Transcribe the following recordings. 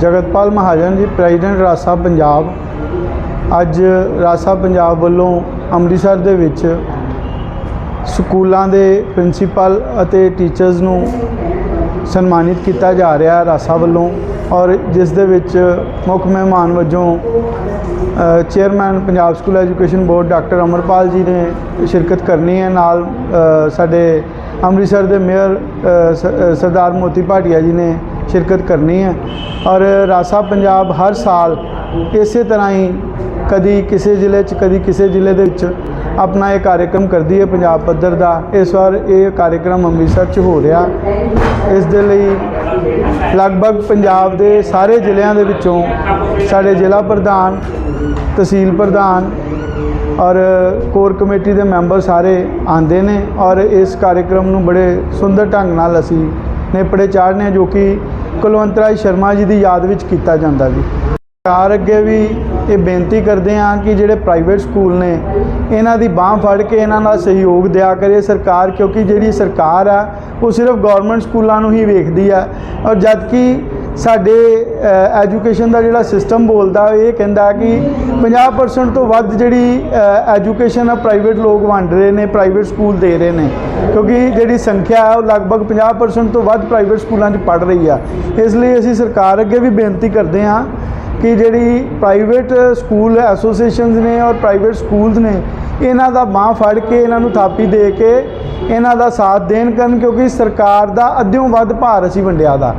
ਜਗਤਪਾਲ ਮਹਾਜਨ ਜੀ, ਪ੍ਰੈਜ਼ੀਡੈਂਟ ਰਾਸਾ ਪੰਜਾਬ। ਅੱਜ ਰਾਸਾ ਪੰਜਾਬ ਵੱਲੋਂ ਅੰਮ੍ਰਿਤਸਰ ਦੇ ਵਿੱਚ ਸਕੂਲਾਂ ਦੇ ਪ੍ਰਿੰਸੀਪਲ ਅਤੇ ਟੀਚਰਸ ਨੂੰ ਸਨਮਾਨਿਤ ਕੀਤਾ ਜਾ ਰਿਹਾ ਰਾਸਾ ਵੱਲੋਂ ਔਰ ਜਿਸ ਦੇ ਵਿੱਚ ਮੁੱਖ ਮਹਿਮਾਨ ਵਜੋਂ chairman Punjab school education board doctor Amarpal ji ਨੇ ਸ਼ਿਰਕਤ ਕਰਨੀ ਹੈ। ਨਾਲ ਸਾਡੇ ਅੰਮ੍ਰਿਤਸਰ ਦੇ ਮੇਅਰ ਸ- ਸਰਦਾਰ ਮੋਤੀ ਭਾਟੀਆ ਜੀ ਨੇ ਸ਼ਿਰਕਤ ਕਰਨੀ ਹੈ। ਔਰ ਰਾਸਾ ਪੰਜਾਬ ਹਰ ਸਾਲ ਇਸੇ ਤਰ੍ਹਾਂ ਹੀ ਕਦੀ ਕਿਸੇ ਜ਼ਿਲ੍ਹੇ 'ਚ ਕਦੀ ਕਿਸੇ ਜ਼ਿਲ੍ਹੇ ਦੇ ਵਿੱਚ ਆਪਣਾ ਇਹ ਕਾਰਜਕ੍ਰਮ ਕਰਦੀ ਹੈ ਪੰਜਾਬ ਪੱਧਰ ਦਾ। ਇਸ ਵਾਰ ਇਹ ਕਾਰਜਕ੍ਰਮ ਅੰਮ੍ਰਿਤਸਰ 'ਚ ਹੋ ਰਿਹਾ। ਇਸ ਦੇ ਲਈ ਲਗਭਗ ਪੰਜਾਬ ਦੇ ਸਾਰੇ ਜ਼ਿਲ੍ਹਿਆਂ ਦੇ ਵਿੱਚੋਂ ਸਾਡੇ ਜ਼ਿਲ੍ਹਾ ਪ੍ਰਧਾਨ ਤਹਿਸੀਲ ਪ੍ਰਧਾਨ ਔਰ ਕੋਰ ਕਮੇਟੀ ਦੇ ਮੈਂਬਰ ਸਾਰੇ ਆਂਦੇ ਨੇ। ਔਰ ਇਸ ਕਾਰਜਕ੍ਰਮ ਨੂੰ ਬੜੇ ਸੁੰਦਰ ਢੰਗ ਨਾਲ ਅਸੀਂ ਨੇਪੜੇ ਚਾੜਨੇ ਹਾਂ, ਜੋ ਕਿ ਕੁਲਵੰਤ ਰਾਏ ਸ਼ਰਮਾ ਜੀ ਦੀ ਯਾਦ ਵਿੱਚ ਕੀਤਾ ਜਾਂਦਾ ਜੀ। ਸਰਕਾਰ ਅੱਗੇ ਵੀ ਇਹ ਬੇਨਤੀ ਕਰਦੇ ਹਾਂ ਕਿ ਜਿਹੜੇ ਪ੍ਰਾਈਵੇਟ ਸਕੂਲ ਨੇ, ਇਹਨਾਂ ਦੀ ਬਾਹ ਫੜ ਕੇ ਇਹਨਾਂ ਨਾਲ ਸਹਿਯੋਗ ਦਿਆ ਕਰੇ ਸਰਕਾਰ, ਕਿਉਂਕਿ ਜਿਹੜੀ ਸਰਕਾਰ ਆ, ਉਹ ਸਿਰਫ ਗਵਰਨਮੈਂਟ ਸਕੂਲਾਂ ਨੂੰ ਹੀ ਵੇਖਦੀ ਆ। ਔਰ ਜਦਕਿ ਸਾਡੇ ਐਜੂਕੇਸ਼ਨ ਦਾ ਜਿਹੜਾ ਸਿਸਟਮ ਬੋਲਦਾ, ਇਹ ਕਹਿੰਦਾ ਕਿ 50% ਤੋਂ ਵੱਧ ਜਿਹੜੀ ਐਜੂਕੇਸ਼ਨ ਆ ਪ੍ਰਾਈਵੇਟ ਲੋਕ ਵੰਡ ਰਹੇ ਨੇ ਪ੍ਰਾਈਵੇਟ ਸਕੂਲ ਦੇ ਰਹੇ ਨੇ। ਕਿਉਂਕਿ ਜਿਹੜੀ ਸੰਖਿਆ ਹੈ ਉਹ ਲਗਭਗ 50% ਤੋਂ ਵੱਧ ਪ੍ਰਾਈਵੇਟ ਸਕੂਲਾਂ 'ਚ ਪੜ ਰਹੀ ਆ। ਇਸ ਲਈ ਅਸੀਂ ਸਰਕਾਰ ਅੱਗੇ ਵੀ ਬੇਨਤੀ ਕਰਦੇ ਹਾਂ ਕਿ ਜਿਹੜੀ ਪ੍ਰਾਈਵੇਟ ਸਕੂਲ ਐਸੋਸੀਏਸ਼ਨਸ ਨੇ ਔਰ ਪ੍ਰਾਈਵੇਟ ਸਕੂਲਸ ਨੇ, ਇਹਨਾਂ ਦਾ ਬਾਹ ਫੜ ਕੇ, ਇਹਨਾਂ ਨੂੰ ਥਾਪੀ ਦੇ ਕੇ, ਇਹਨਾਂ ਦਾ ਸਾਥ ਦੇਣ ਕਰਨ, ਕਿਉਂਕਿ ਸਰਕਾਰ ਦਾ ਅੱਧਿਓਂ ਵੱਧ ਭਾਰ ਅਸੀਂ ਵੰਡਿਆ ਦਾ।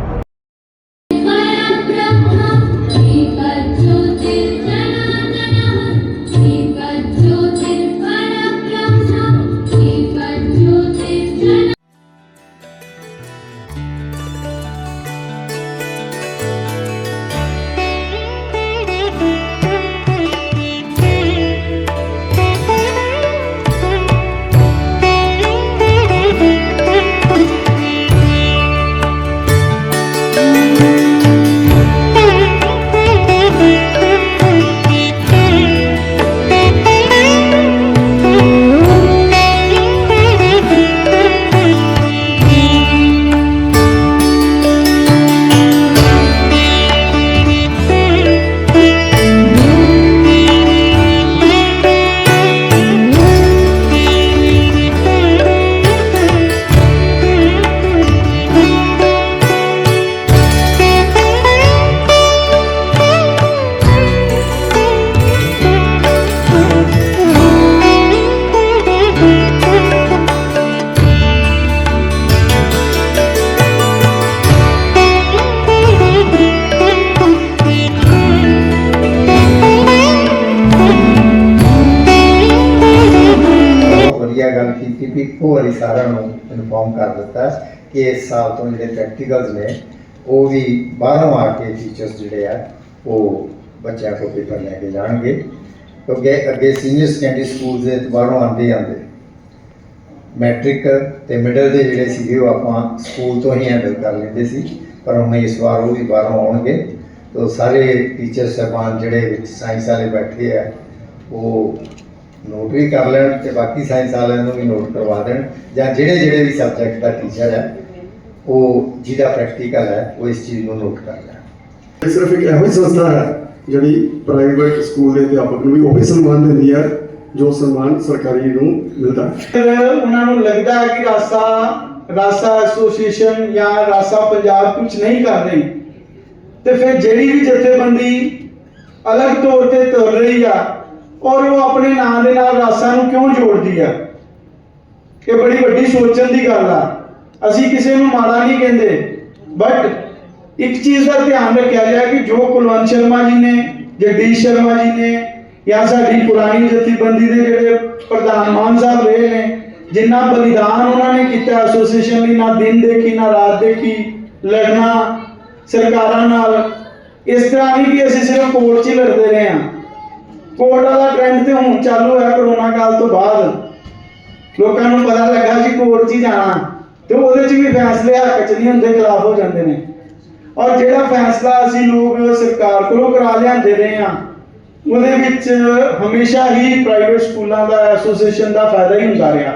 ਇੱਕੋ ਵਾਰੀ ਸਾਰਿਆਂ ਨੂੰ ਇਨਫੋਰਮ ਕਰ ਦਿੱਤਾ ਕਿ ਇਸ ਸਾਲ ਤੋਂ ਜਿਹੜੇ ਪ੍ਰੈਕਟੀਕਲਸ ਨੇ, ਉਹ ਵੀ ਬਾਹਰੋਂ ਆ ਕੇ ਟੀਚਰਸ ਜਿਹੜੇ ਆ, ਉਹ ਬੱਚਿਆਂ ਕੋਲ ਪੇਪਰ ਲੈ ਕੇ ਜਾਣਗੇ। ਕਿਉਂਕਿ ਅੱਗੇ ਸੀਨੀਅਰ ਸੈਕੰਡਰੀ ਸਕੂਲ ਦੇ ਬਾਹਰੋਂ ਆਉਂਦੇ ਹੀ ਆਉਂਦੇ ਮੈਟ੍ਰਿਕ ਤੇ ਮਿਡਲ ਦੇ ਜਿਹੜੇ ਸੀਗੇ, ਉਹ ਆਪਾਂ ਸਕੂਲ ਤੋਂ ਹੀ ਹੈਂਡਲ ਕਰ ਲੈਂਦੇ ਸੀ, ਪਰ ਹੁਣ ਇਸ ਵਾਰ ਉਹ ਵੀ ਬਾਹਰੋਂ ਆਉਣਗੇ। ਤਾਂ ਸਾਰੇ ਟੀਚਰ ਸਾਹਿਬਾਨ ਜਿਹੜੇ ਵਿੱਚ ਸਾਇੰਸ ਵਾਲੇ ਬੈਠੇ ਆ, ਉਹ ਨੋਟ ਵੀ ਕਰ ਲੈਣ ਤੇ ਬਾਕੀ ਸਾਇੰਸ ਵਾਲਿਆਂ ਨੂੰ ਵੀ ਨੋਟ ਕਰਵਾ ਦੇਣ ਜਾਂ ਜਿਹੜੇ ਜਿਹੜੇ ਵੀ ਸਬਜੈਕਟ ਦਾ ਟੀਚਰ ਹੈ ਉਹ ਜਿਹਦਾ ਪ੍ਰੈਕਟੀਕਲ ਹੈ ਉਹ ਇਸ ਚੀਜ਼ ਨੂੰ ਨੋਟ ਕਰ ਲੈਣ। ਇਹ ਸਿਰਫ ਇੱਕ ਇਹੋ ਹੀ ਸੰਸਥਾ ਹੈ ਜਿਹੜੀ ਪ੍ਰਾਈਵੇਟ ਸਕੂਲ ਦੇ ਅਧਿਆਪਕ ਨੂੰ ਵੀ ਉਹੀ ਸਨਮਾਨ ਦਿੰਦੀ ਹੈ ਜੋ ਸਨਮਾਨ ਸਰਕਾਰੀ ਨੂੰ ਮਿਲਦਾ ਹੈ। ਉਹਨਾਂ ਨੂੰ ਲੱਗਦਾ ਹੈ ਕਿ ਰਾਸਾ ਰਾਸਾ ਐਸੋਸੀਏਸ਼ਨ ਜਾਂ ਰਾਸਾ ਪੰਜਾਬ ਕੁਝ ਨਹੀਂ ਕਰ ਰਹੀ। ਤੇ ਫਿਰ ਜਿਹੜੀ ਵੀ ਜਥੇਬੰਦੀ ਅਲੱਗ ਤੌਰ ਤੇ ਤੁਰ ਰਹੀ ਆ ਔਰ ਉਹ ਆਪਣੇ ਨਾਂ ਦੇ ਨਾਲ ਰਾਸਾ ਨੂੰ ਕਿਉਂ ਜੋੜਦੀ ਆ? ਇਹ ਬੜੀ ਵੱਡੀ ਸੋਚਣ ਦੀ ਗੱਲ ਆ। ਅਸੀਂ ਕਿਸੇ ਨੂੰ ਮਾੜਾ ਨਹੀਂ ਕਹਿੰਦੇ ਬਟ ਇੱਕ ਚੀਜ਼ ਦਾ ਧਿਆਨ ਰੱਖਿਆ ਜਾਏ ਕਿ ਜੋ ਕੁਲਵੰਤ ਸ਼ਰਮਾ ਜੀ ਨੇ, ਜਗਦੀਸ਼ ਸ਼ਰਮਾ ਜੀ ਨੇ, ਜਾਂ ਸਾਡੀ ਪੁਰਾਣੀ ਜਥੇਬੰਦੀ ਦੇ ਜਿਹੜੇ ਪ੍ਰਧਾਨ ਮਾਨ ਸਾਹਿਬ ਰਹੇ ਨੇ, ਜਿੰਨਾ ਬਲੀਦਾਨ ਉਹਨਾਂ ਨੇ ਕੀਤਾ ਐਸੋਸੀਏਸ਼ਨ ਲਈ, ਨਾ ਦਿਨ ਦੇਖੀ, ਨਾ ਰਾਤ ਦੇਖੀ, ਲੜਨਾ ਸਰਕਾਰਾਂ ਨਾਲ, ਇਸ ਤਰ੍ਹਾਂ ਨਹੀਂ ਕਿ ਅਸੀਂ ਸਿਰਫ ਕੋਰਟ 'ਚ ਲੜਦੇ ਰਹੇ ਹਾਂ। ਕੋਰਟ ਵਾਲਾ ਟ੍ਰੈਂਡ ਤੇ ਹੁਣ ਚਾਲੂ ਹੈ ਕਰੋਨਾ ਕਾਲ ਤੋਂ ਬਾਅਦ। ਲੋਕਾਂ ਨੂੰ ਪਤਾ ਲੱਗਾ ਕਿ ਕੋਰਟ 'ਚ ਹੀ ਜਾਣਾ। ਤੇ ਉਹਦੇ 'ਚ ਵੀ ਫੈਸਲੇ ਹੱਕ 'ਚ ਨਹੀਂ ਹੁੰਦੇ, ਖਿਲਾਫ ਹੋ ਜਾਂਦੇ ਨੇ। ਔਰ ਜਿਹੜਾ ਫੈਸਲਾ ਅਸੀਂ ਲੋਕ ਸਰਕਾਰ ਕੋਲੋਂ ਕਰਾ ਲਿਆਂਦੇ ਰਹੇ ਆ ਉਹਦੇ ਵਿੱਚ ਹਮੇਸ਼ਾ ਹੀ ਪ੍ਰਾਈਵੇਟ ਸਕੂਲਾਂ ਦਾ ਐਸੋਸੀਏਸ਼ਨ ਦਾ ਫਾਇਦਾ ਹੀ ਹੁੰਦਾ ਰਿਹਾ।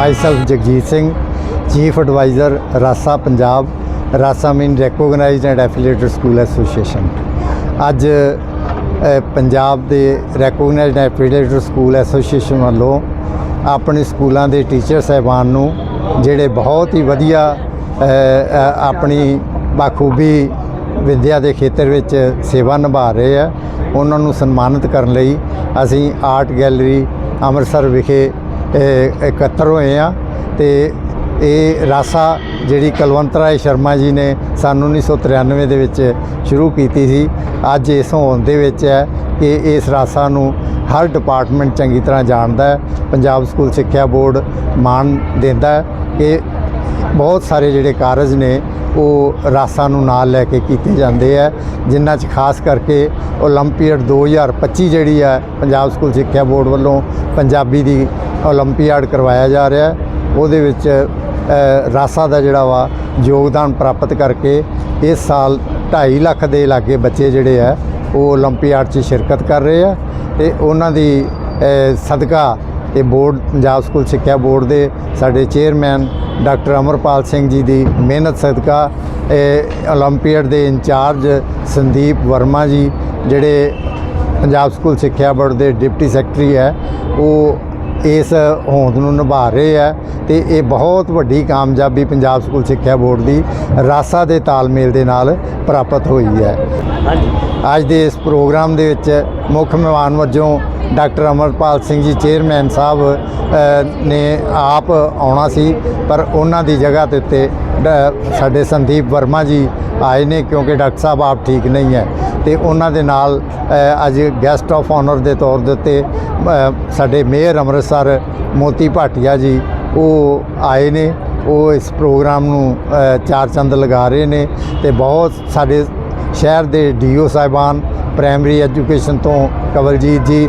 Myself Jagjit Singh, chief adviser RASA Punjab, RASA mean recognised and affiliated school association. ਅੱਜ ਪੰਜਾਬ ਦੇ recognised and affiliated school association ਵੱਲੋਂ ਆਪਣੇ ਸਕੂਲਾਂ ਦੇ ਟੀਚਰ ਸਹਿਬਾਨ ਨੂੰ, ਜਿਹੜੇ ਬਹੁਤ ਹੀ ਵਧੀਆ ਆਪਣੀ ਬਾਖੂਬੀ ਵਿਦਿਆ ਦੇ ਖੇਤਰ ਵਿੱਚ ਸੇਵਾ ਨਿਭਾ ਰਹੇ ਆ, ਉਹਨਾਂ ਨੂੰ ਸਨਮਾਨਿਤ ਕਰਨ ਲਈ ਅਸੀਂ ਆਰਟ ਗੈਲਰੀ ਅੰਮ੍ਰਿਤਸਰ ਵਿਖੇ ਇਕੱਤਰ ਹੋਏ ਆ ਤੇ ਇਹ ਰਾਸਾ ਜਿਹੜੀ ਕੁਲਵੰਤ ਰਾਏ ਸ਼ਰਮਾ ਜੀ ਨੇ ਸਨ 1993 ਦੇ ਵਿੱਚ ਸ਼ੁਰੂ ਕੀਤੀ ਸੀ, ਅੱਜ ਇਸ ਹੋਂਦ ਦੇ ਵਿੱਚ ਹੈ ਕਿ ਇਸ ਰਾਸਾ ਨੂੰ ਹਰ ਡਿਪਾਰਟਮੈਂਟ ਚੰਗੀ ਤਰ੍ਹਾਂ ਜਾਣਦਾ ਹੈ, ਪੰਜਾਬ ਸਕੂਲ ਸਿੱਖਿਆ ਬੋਰਡ ਮਾਣ ਦਿੰਦਾ ਹੈ ਕਿ ਬਹੁਤ ਸਾਰੇ ਜਿਹੜੇ ਕਾਰਜ ਨੇ ਉਹ ਰਾਸਾਂ ਨੂੰ ਨਾਲ ਲੈ ਕੇ ਕੀਤੇ ਜਾਂਦੇ ਆ ਜਿਨ੍ਹਾਂ 'ਚ ਖਾਸ ਕਰਕੇ 올림픽 2025 ਜਿਹੜੀ ਹੈ ਪੰਜਾਬ ਸਕੂਲ ਸਿੱਖਿਆ ਬੋਰਡ ਵੱਲੋਂ ਪੰਜਾਬੀ ਦੀ 올림픽 ਕਰਵਾਇਆ ਜਾ ਰਿਹਾ ਹੈ ਉਹਦੇ ਵਿੱਚ ਅ, ਰਾਸਾ ਦਾ ਜਿਹੜਾ ਵਾ ਯੋਗਦਾਨ ਪ੍ਰਾਪਤ ਕਰਕੇ ਇਸ ਸਾਲ 2.5 ਲੱਖ ਦੇ ਲਾਗੇ ਬੱਚੇ ਜਿਹੜੇ ਆ ਉਹ 올림픽 'ਚ ਸ਼ਿਰਕਤ ਕਰ ਰਹੇ ਆ ਤੇ ਉਹਨਾਂ ਦੀ ਅ, ਸਦਕਾ ਇਹ ਬੋਰਡ ਪੰਜਾਬ ਸਕੂਲ ਸਿੱਖਿਆ ਬੋਰਡ ਦੇ ਸਾਡੇ ਚੇਅਰਮੈਨ ਡਾਕਟਰ ਅਮਰਪਾਲ ਸਿੰਘ ਜੀ ਦੀ ਮਿਹਨਤ ਸਦਕਾ ਇਹ 올림픽 ਦੇ ਇੰਚਾਰਜ ਸੰਦੀਪ ਵਰਮਾ ਜੀ ਜਿਹੜੇ ਪੰਜਾਬ ਸਕੂਲ ਸਿੱਖਿਆ ਬੋਰਡ ਦੇ ਡਿਪਟੀ ਸੈਕਟਰੀ ਹੈ ਉਹ ਇਸ ਹੋਂਦ ਨੂੰ ਨਿਭਾ ਰਹੇ ਹੈ ਤੇ ਇਹ ਬਹੁਤ ਵੱਡੀ ਕਾਮਯਾਬੀ ਪੰਜਾਬ ਸਕੂਲ ਸਿੱਖਿਆ ਬੋਰਡ ਦੀ ਰਾਸਾ ਦੇ ਤਾਲਮੇਲ ਦੇ ਨਾਲ ਪ੍ਰਾਪਤ ਹੋਈ ਹੈ ਅੱਜ ਦੇ ਇਸ ਪ੍ਰੋਗਰਾਮ ਦੇ ਵਿੱਚ ਮੁੱਖ ਮਹਿਮਾਨ ਵਜੋਂ ਡਾਕਟਰ ਅਮਰਪਾਲ ਸਿੰਘ ਜੀ, ਚੇਅਰਮੈਨ ਸਾਹਿਬ ਨੇ ਆਪ ਆਉਣਾ ਸੀ, ਪਰ ਉਹਨਾਂ ਦੀ ਜਗ੍ਹਾ ਦੇ ਉੱਤੇ, ਡ- ਸਾਡੇ ਸੰਦੀਪ ਵਰਮਾ ਜੀ ਆਏ ਨੇ, ਕਿਉਂਕਿ ਡਾਕਟਰ ਸਾਹਿਬ ਆਪ ਠੀਕ ਨਹੀਂ ਹੈ। ਤੇ ਉਹਨਾਂ ਦੇ ਨਾਲ ਅੱਜ ਗੈਸਟ ਆਫ ਆਨਰ ਦੇ ਤੌਰ ਦੇ ਉੱਤੇ ਸਾਡੇ ਮੇਅਰ ਅੰਮ੍ਰਿਤਸਰ, ਮੋਤੀ ਭਾਟੀਆ ਜੀ, ਉਹ ਆਏ ਨੇ। ਉਹ ਇਸ ਪ੍ਰੋਗਰਾਮ ਨੂੰ ਚਾਰ ਚੰਦ ਲਗਾ ਰਹੇ ਨੇ ਤੇ ਬਹੁਤ ਸਾਡੇ ਸ਼ਹਿਰ ਦੇ ਡੀਓ ਸਾਹਿਬਾਨ ਪ੍ਰਾਇਮਰੀ ਐਜੂਕੇਸ਼ਨ ਤੋਂ ਕਵਲਜੀਤ ਜੀ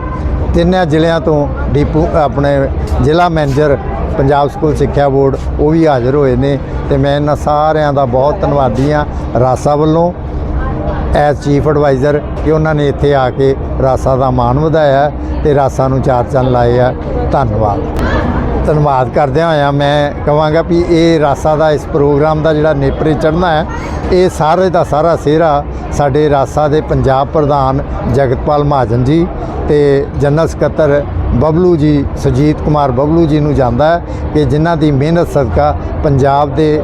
ਤਿੰਨਾਂ ਜ਼ਿਲ੍ਹਿਆਂ ਤੋਂ ਡੀਪੂ, ਆਪਣੇ ਜ਼ਿਲ੍ਹਾ ਮੈਨੇਜਰ, ਪੰਜਾਬ ਸਕੂਲ ਸਿੱਖਿਆ ਬੋਰਡ, ਉਹ ਵੀ ਹਾਜ਼ਰ ਹੋਏ ਨੇ ਤੇ ਮੈਂ ਇਹਨਾਂ ਸਾਰਿਆਂ ਦਾ ਬਹੁਤ ਧੰਨਵਾਦੀ ਹਾਂ ਰਾਸਾ ਵੱਲੋਂ। ਐਸ ਚੀਫ ਐਡਵਾਈਜ਼ਰ ਕਿ ਉਹਨਾਂ ਨੇ ਇੱਥੇ ਆ ਕੇ ਰਾਸਾ ਦਾ ਮਾਣ ਵਧਾਇਆ ਤੇ ਰਾਸਾ ਨੂੰ ਚਾਰ ਚੰਨ ਲਾਏ ਆ। ਧੰਨਵਾਦ। ਧੰਨਵਾਦ ਕਰਦਿਆਂ ਹੋਇਆਂ ਮੈਂ ਕਹਾਂਗਾ ਵੀ ਇਹ ਰਾਸਾ ਦਾ, ਇਸ ਪ੍ਰੋਗਰਾਮ ਦਾ ਜਿਹੜਾ ਨੇਪਰੇ ਚੜ੍ਹਨਾ ਹੈ, ਇਹ ਸਾਰੇ ਦਾ ਸਾਰਾ ਸਿਹਰਾ ਸਾਡੇ ਰਾਸਾ ਦੇ ਪੰਜਾਬ ਪ੍ਰਧਾਨ ਜਗਤਪਾਲ ਮਹਾਜਨ ਜੀ ਤੇ ਜਨਰਲ ਸਕੱਤਰ ਬਬਲੂ ਜੀ ਸੁਜੀਤ ਕੁਮਾਰ ਬਬਲੂ ਜੀ ਨੂੰ ਜਾਂਦਾ ਹੈ ਕਿ ਜਿਨ੍ਹਾਂ ਦੀ ਮਿਹਨਤ ਸਦਕਾ ਪੰਜਾਬ ਦੇ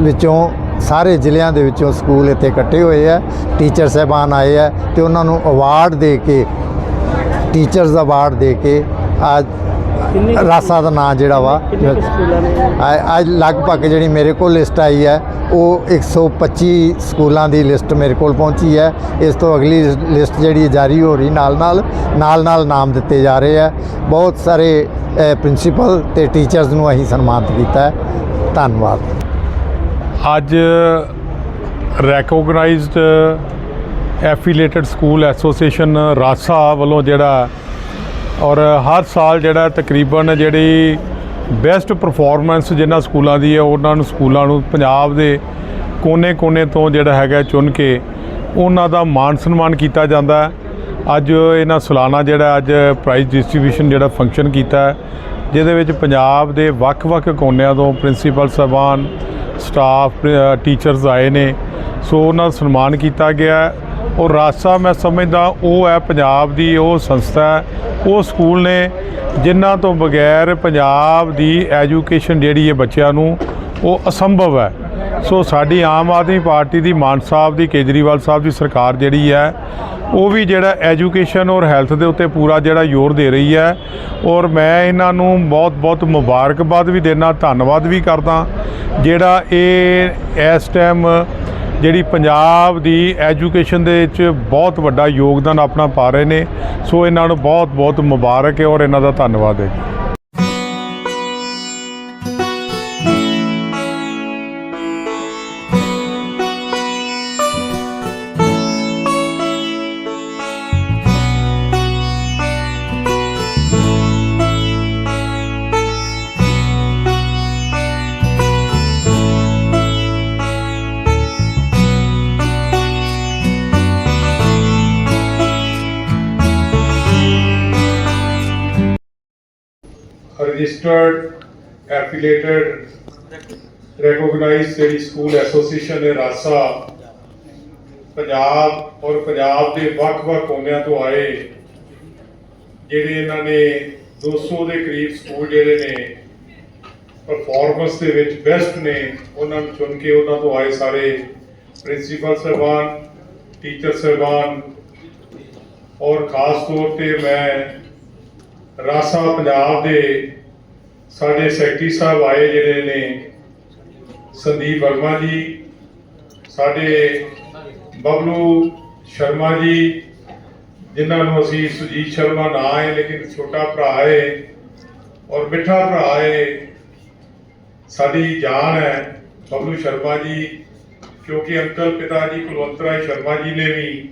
ਵਿੱਚੋਂ ਸਾਰੇ ਜ਼ਿਲ੍ਹਿਆਂ ਦੇ ਵਿੱਚੋਂ ਸਕੂਲ ਇੱਥੇ ਇਕੱਠੇ ਹੋਏ ਆ ਟੀਚਰ ਸਹਿਬਾਨ ਆਏ ਆ ਤੇ ਉਹਨਾਂ ਨੂੰ ਅਵਾਰਡ ਦੇ ਕੇ ਟੀਚਰਸ ਅਵਾਰਡ ਦੇ ਕੇ ਅੱਜ ਰਾਸਾ ਦਾ ਨਾਂ ਜਿਹੜਾ ਵਾ ਅੱਜ ਲਗਭਗ ਜਿਹੜੀ ਮੇਰੇ ਕੋਲ ਲਿਸਟ ਆਈ ਹੈ ਉਹ 125 ਸਕੂਲਾਂ ਦੀ ਲਿਸਟ ਮੇਰੇ ਕੋਲ ਪਹੁੰਚੀ ਹੈ। ਇਸ ਤੋਂ ਅਗਲੀ ਲਿਸਟ ਜਿਹੜੀ ਜਾਰੀ ਹੋ ਰਹੀ ਨਾਲ ਨਾਲ ਨਾਲ ਨਾਲ ਨਾਮ ਦਿੱਤੇ ਜਾ ਰਹੇ ਆ ਬਹੁਤ ਸਾਰੇ ਪ੍ਰਿੰਸੀਪਲ ਤੇ ਟੀਚਰਸ ਨੂੰ ਅਸੀਂ ਸਨਮਾਨਿਤ ਕੀਤਾ ਹੈ। ਧੰਨਵਾਦ। ਅੱਜ recognized affiliated school association RASA ਵੱਲੋਂ ਜਿਹੜਾ ਔਰ ਹਰ ਸਾਲ ਜਿਹੜਾ ਤਕਰੀਬਨ ਜਿਹੜੀ ਬੈਸਟ ਪਰਫਾਰਮੈਂਸ ਜਿਨ੍ਹਾਂ ਸਕੂਲਾਂ ਦੀ ਹੈ, ਉਹਨਾਂ ਨੂੰ ਸਕੂਲਾਂ ਨੂੰ ਪੰਜਾਬ ਦੇ ਕੋਨੇ-ਕੋਨੇ ਤੋਂ ਜਿਹੜਾ ਹੈਗਾ ਚੁਣ ਕੇ ਉਹਨਾਂ ਦਾ ਮਾਣ ਸਨਮਾਨ ਕੀਤਾ ਜਾਂਦਾ ਹੈ। ਅੱਜ ਇਹਨਾਂ ਸਾਲਾਨਾ ਜਿਹੜਾ ਅੱਜ ਪ੍ਰਾਈਜ਼ ਡਿਸਟ੍ਰੀਬਿਊਸ਼ਨ ਜਿਹੜਾ ਫੰਕਸ਼ਨ ਕੀਤਾ ਜਿਹਦੇ ਵਿੱਚ ਪੰਜਾਬ ਦੇ ਵੱਖ-ਵੱਖ ਕੋਨਿਆਂ ਤੋਂ ਪ੍ਰਿੰਸੀਪਲ ਸਾਹਿਬਾਨ ਸਟਾਫ ਟੀਚਰਸ ਆਏ ਨੇ। ਸੋ ਉਹਨਾਂ ਦਾ ਸਨਮਾਨ ਕੀਤਾ ਗਿਆ ਔਰ ਰਾਸਾ ਮੈਂ ਸਮਝਦਾ ਉਹ ਹੈ ਪੰਜਾਬ ਦੀ ਉਹ ਸੰਸਥਾ ਉਹ ਸਕੂਲ ਨੇ ਜਿਨ੍ਹਾਂ ਤੋਂ ਬਗੈਰ ਪੰਜਾਬ ਦੀ ਐਜੂਕੇਸ਼ਨ ਜਿਹੜੀ ਹੈ ਬੱਚਿਆਂ ਨੂੰ, ਉਹ ਅਸੰਭਵ ਹੈ। ਸੋ ਸਾਡੀ ਆਮ ਆਦਮੀ ਪਾਰਟੀ ਦੀ, ਮਾਨ ਸਾਹਿਬ ਦੀ, ਕੇਜਰੀਵਾਲ ਸਾਹਿਬ ਦੀ ਸਰਕਾਰ ਜਿਹੜੀ ਹੈ, ਉਹ ਵੀ ਜਿਹੜਾ ਐਜੂਕੇਸ਼ਨ ਔਰ ਹੈਲਥ ਦੇ ਉੱਤੇ ਪੂਰਾ ਜਿਹੜਾ ਜ਼ੋਰ ਦੇ ਰਹੀ ਹੈ। ਔਰ ਮੈਂ ਇਹਨਾਂ ਨੂੰ ਬਹੁਤ ਬਹੁਤ ਮੁਬਾਰਕਬਾਦ ਵੀ ਦੇਣਾ ਧੰਨਵਾਦ ਵੀ ਕਰਦਾ। ਜਿਹੜਾ ਇਹ ਇਸ ਟਾਈਮ ਜਿਹੜੀ ਪੰਜਾਬ ਦੀ ਐਜੂਕੇਸ਼ਨ ਦੇ ਵਿੱਚ ਬਹੁਤ ਵੱਡਾ ਯੋਗਦਾਨ ਆਪਣਾ ਪਾ ਰਹੇ ਨੇ। ਸੋ ਇਹਨਾਂ ਨੂੰ ਬਹੁਤ ਬਹੁਤ ਮੁਬਾਰਕ ਹੈ ਔਰ ਇਹਨਾਂ ਦਾ ਧੰਨਵਾਦ ਹੈ registered ਐਫੀਲੀਏਟਡ ਰੈਕੋਗਨਾਈਜ਼ਡ ਜਿਹੜੀ ਸਕੂਲ ਐਸੋਸੀਏਸ਼ਨ ਹੈ ਰਾਸਾ ਪੰਜਾਬ ਔਰ ਪੰਜਾਬ ਦੇ ਵੱਖ-ਵੱਖ ਕੋਨਿਆਂ ਤੋਂ ਆਏ, ਜਿਹੜੇ ਇਹਨਾਂ ਨੇ 200 ਦੇ ਕਰੀਬ ਸਕੂਲ ਜਿਹੜੇ ਨੇ ਪਰਫਾਰਮੈਂਸ ਦੇ ਵਿੱਚ ਬੈਸਟ ਨੇ, ਉਹਨਾਂ ਨੂੰ ਚੁਣ ਕੇ ਉਹਨਾਂ ਤੋਂ ਆਏ ਸਾਰੇ ਪ੍ਰਿੰਸੀਪਲ ਸਾਹਿਬਾਨ ਟੀਚਰ ਸਾਹਿਬਾਨ ਔਰ ਖਾਸ ਤੌਰ ਤੇ ਮੈਂ ਰਾਸਾ ਪੰਜਾਬ ਦੇ ਸਾਡੇ ਸੈਕਟਰੀ ਸਾਹਿਬ ਆਏ ਜਿਹੜੇ ਨੇ, ਸੰਦੀਪ ਵਰਮਾ ਜੀ, ਸਾਡੇ ਬਬਲੂ ਸ਼ਰਮਾ ਜੀ, ਜਿਨ੍ਹਾਂ ਨੂੰ ਅਸੀਂ ਸੁਜੀਤ ਸ਼ਰਮਾ ਨਾ ਹੈ ਲੇਕਿਨ ਛੋਟਾ ਭਰਾ ਹੈ ਔਰ ਮਿੱਠਾ ਭਰਾ ਹੈ, ਸਾਡੀ ਜਾਨ ਹੈ ਬਬਲੂ ਸ਼ਰਮਾ ਜੀ, ਕਿਉਂਕਿ ਅੰਕਲ ਪਿਤਾ ਜੀ ਕੁਲਵੰਤ ਰਾਏ ਸ਼ਰਮਾ ਜੀ ਨੇ ਵੀ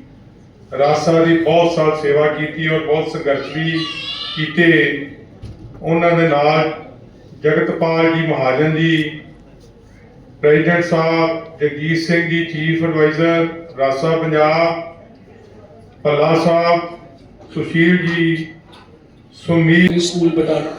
ਰਾਸਾ ਦੀ ਬਹੁਤ ਸਾਲ ਸੇਵਾ ਕੀਤੀ ਔਰ ਬਹੁਤ ਸੰਘਰਸ਼ ਵੀ ਕੀਤੇ। ਉਹਨਾਂ ਦੇ ਨਾਲ ਜਗਤਪਾਲ ਜੀ ਮਹਾਜਨ ਜੀ, ਪ੍ਰੈਜ਼ੀਡੈਂਟ ਸਾਹਿਬ Jagjit Singh ji, chief adviser, RASA Punjab, Bhalla ਸਾਹਿਬ, ਸੁਸ਼ੀਲ ਜੀ ਸੁਮੀਤ ਸਕੂਲ ਬਟਾਲਾ